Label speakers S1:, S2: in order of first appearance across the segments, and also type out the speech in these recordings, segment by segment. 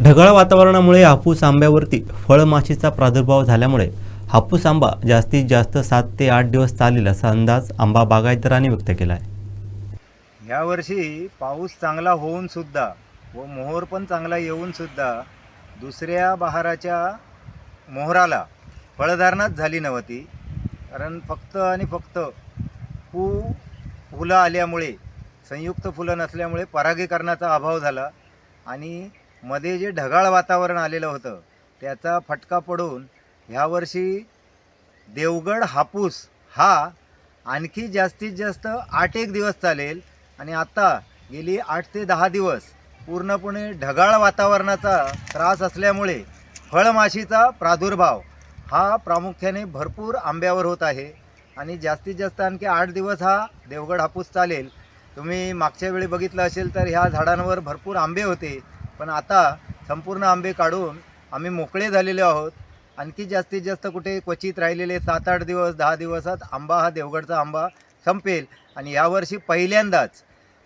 S1: ढगाळ वातावरणामुळे हापूस आंब्यावरती फळमाशीचा प्रादुर्भाव झाल्यामुळे हापूस आंबा जास्तीत जास्त सात ते आठ दिवस चालेल असा अंदाज आंबा बागायतदारांनी व्यक्त केला आहे
S2: यावर्षी पाऊस चांगला होऊन सुद्धा व मोहोर पण चांगला येऊन सुद्धा दुसऱ्या बहाराच्या मोहराला फळधारणाच झाली नव्हती. कारण फक्त आणि फक्त पू फुलं आल्यामुळे संयुक्त फुलं नसल्यामुळे परागीकरणाचा अभाव झाला आणि मध्ये जे ढगाळ वातावरण आलेलं होतं त्याचा फटका पडून ह्यावर्षी देवगड हापूस हा आणखी जास्तीत जास्त आठ एक दिवस चालेल आणि आत्ता गेली आठ ते दहा दिवस पूर्णपणे ढगाळ वातावरणाचा त्रास असल्यामुळे फळमाशीचा प्रादुर्भाव हा प्रामुख्याने भरपूर आंब्यावर होत आहे. आणि जास्तीत जास्त आणखी आठ दिवस हा देवगड हापूस चालेल. तुम्ही मागच्या वेळी बघितलं असेल तर ह्या झाडांवर भरपूर आंबे होते. पण आता संपूर्ण आंबे काढून आम्ही मोकळे झालेले आहोत. आणखी जास्तीत जास्त कुठे क्वचित राहिलेले सात आठ दिवस दहा दिवसात आंबा हा देवगडचा आंबा संपेल. आणि यावर्षी पहिल्यांदाच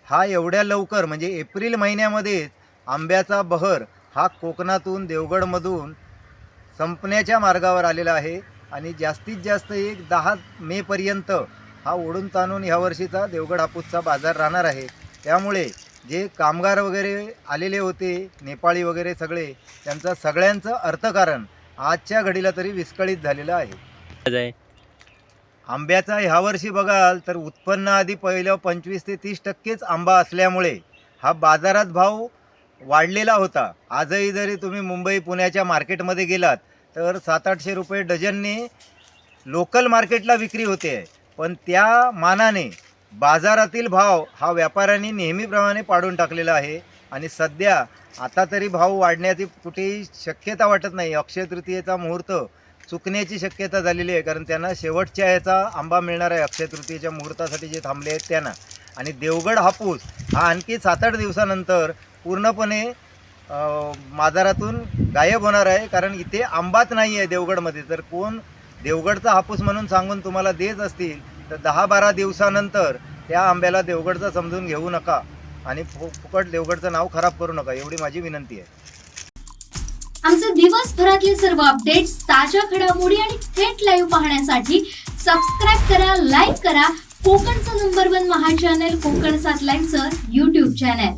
S2: हा एवढ्या लवकर म्हणजे एप्रिल महिन्यामध्येच आंब्याचा बहर हा कोकणातून देवगडमधून संपण्याच्या मार्गावर आलेला आहे. आणि जास्तीत जास्त एक दहा मेपर्यंत हा ओढून ताणून ह्या वर्षीचा देवगड हापूसचा बाजार राहणार आहे. त्यामुळे जे कामगार वगैरे आलेले होते नेपाळी वगैरे सगळे त्यांचं सगळ्यांचं अर्थकारण आजच्या घडीला तरी विस्कळीत झालेलं आहे. आंब्याचा ह्यावर्षी बघाल तर उत्पन्न आधी पहिलं पंचवीस ते तीस टक्केच आंबा असल्यामुळे हा बाजारात भाव वाढलेला होता. आजही जरी तुम्ही मुंबई पुण्याच्या मार्केटमध्ये गेलात तर सात आठशे रुपये डझनने लोकल मार्केटला विक्री होते. आहे पण त्या मानाने बाजारातील भाव हा व्यापाऱ्यांनी नेहमीप्रमाणे पाडून टाकलेला आहे आणि सध्या आता तरी भाव वाढण्याची कुठेही शक्यता वाटत नाही. अक्षय तृतीयेचा मुहूर्त चुकण्याची शक्यता झालेली आहे कारण त्यांना शेवटच्या याचा आंबा मिळणार आहे अक्षय तृतीयेच्या मुहूर्तासाठी जे थांबले आहेत त्यांना. आणि देवगड हापूस हा आणखी सात आठ दिवसानंतर पूर्णपणे बाजारातून गायब होणार आहे कारण इथे आंबाच नाही आहे देवगडमध्ये. तर कोण देवगडचा हापूस म्हणून सांगून तुम्हाला देत असतील तर दहा बारा दिवसानंतर त्या आंब्याला देवगडचं समजून घेऊ नका आणि फु फुकट देवगडचं नाव खराब करू नका एवढी माझी विनंती आहे.
S3: आमचे दिवसभरातले सर्व अपडेट्स ताज्या घडामोडी आणि थेट लाईव्ह पाहण्यासाठी सबस्क्राईब करा लाईक करा. कोकणचं number one Maha channel Kokan सात लाईव्हचं युट्यूब चॅनल